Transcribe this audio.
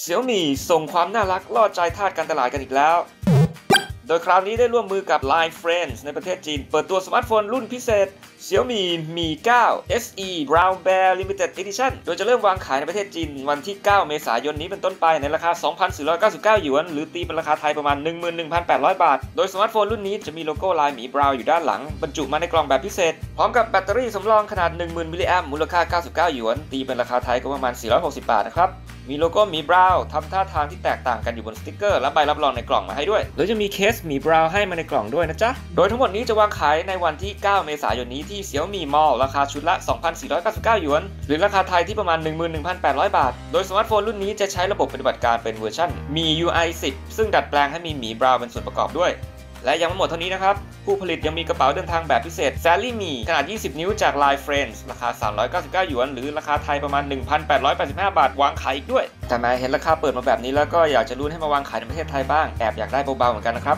เสี่ยวมี่ส่งความน่ารักล่อใจทาสการตลาดกันอีกแล้ว โดยคราวนี้ได้ร่วมมือกับ Line Friends ในประเทศจีน เปิดตัวสมาร์ทโฟนรุ่นพิเศษ Xiaomi Mi 9 SE Brown Bear Limited Edition โดยจะเริ่มวางขายในประเทศจีนวันที่ 9 เมษายนนี้เป็นต้นไปในราคา 2,499 หยวน หรือตีเป็นราคาไทยประมาณ 11,800 บาท โดยสมาร์ทโฟนรุ่นนี้จะมีโลโก้ลายหมีบราวน์อยู่ด้านหลัง บรรจุมาในกล่องแบบพิเศษ พร้อมกับแบตเตอรี่สำรองขนาด 10,000 มิลลิแอมมูลค่า 99 หยวน ตีเป็นราคาไทยก็ประมาณ 460 บาทนะครับ มีโลโก้หมีบราวน์ทำท่าทางที่แตกต่างกันอยู่บนสติกเกอร์และใบรับรองในกล่องมาให้ด้วย แล้วจะมีเคสหมีบราวน์ให้มาในกล่องด้วยนะจ๊ะ โดยทั้งหมดนี้จะวางขายในวันที่ 9 เมษายนนี้ที่ Xiaomi Mall ราคาชุดละ 2,499 หยวน หรือราคาไทยที่ประมาณ 11,800 บาท โดยสมาร์ทโฟนรุ่นนี้จะใช้ระบบปฏิบัติการเป็นเวอร์ชันมี UI 10 ซึ่งดัดแปลงให้มีหมีบราวน์เป็นส่วนประกอบด้วย และยังไม่หมดเท่านี้นะครับ ผู้ผลิตยังมีกระเป๋าเดินทางแบบพิเศษ Sally Me ขนาด 20 นิ้วจาก Line Friends ราคา 399 หยวน หรือราคาไทยประมาณ 1,885 บาท วางขายอีกด้วย แต่แม้เห็นราคาเปิดมาแบบนี้แล้วก็อยากจะรุ้นให้มาวางขายในประเทศไทยบ้าง แอบอยากได้เบาๆเหมือนกันนะครับ